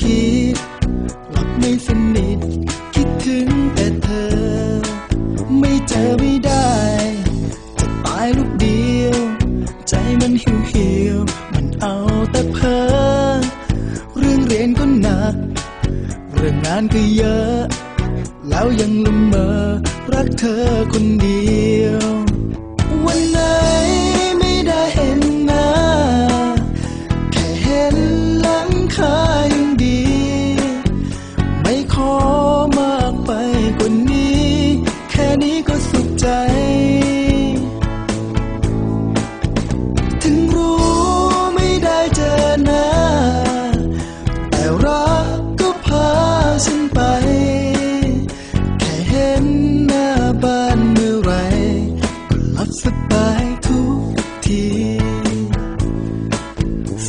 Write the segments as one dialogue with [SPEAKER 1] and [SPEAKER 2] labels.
[SPEAKER 1] คิด หลับไม่สนิท คิดถึงแต่เธอ ไม่เจอไม่ได้ จะตายลูกเดียว ใจมันหิวหิวมันเอาแต่เพ้อเรื่องเรียนก็หนัก เรื่องงานก็เยอะ แล้วยังละเมอรักเธอคนเดียว สบายทุกที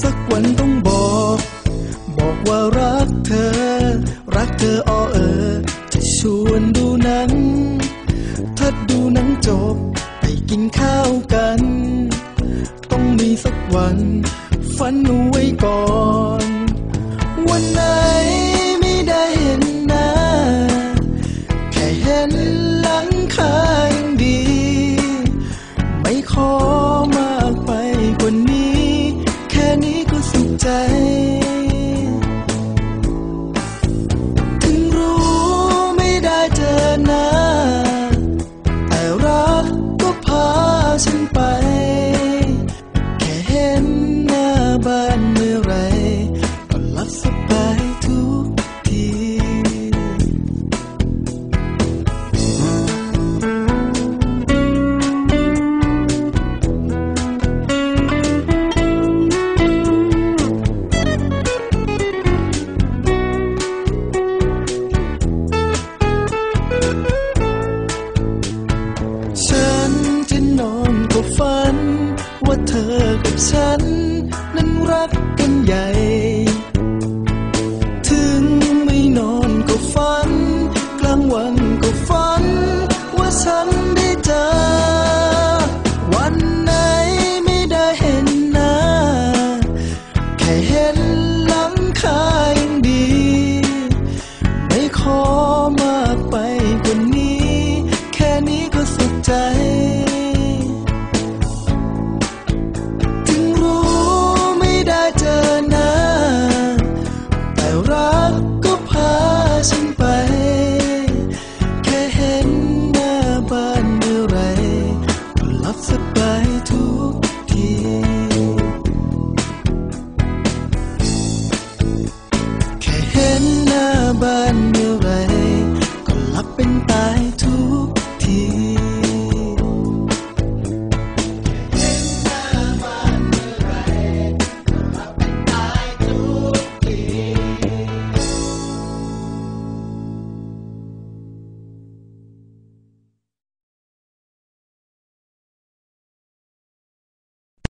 [SPEAKER 1] สักวันต้องบอก บอกว่ารักเธอ รักเธออ้อเออ จะชวนดูหนัง ถ้าดูหนังจบ ไปกินข้าวกัน ต้องมีสักวัน ฝันเอาไว้ก่อนวัน รัก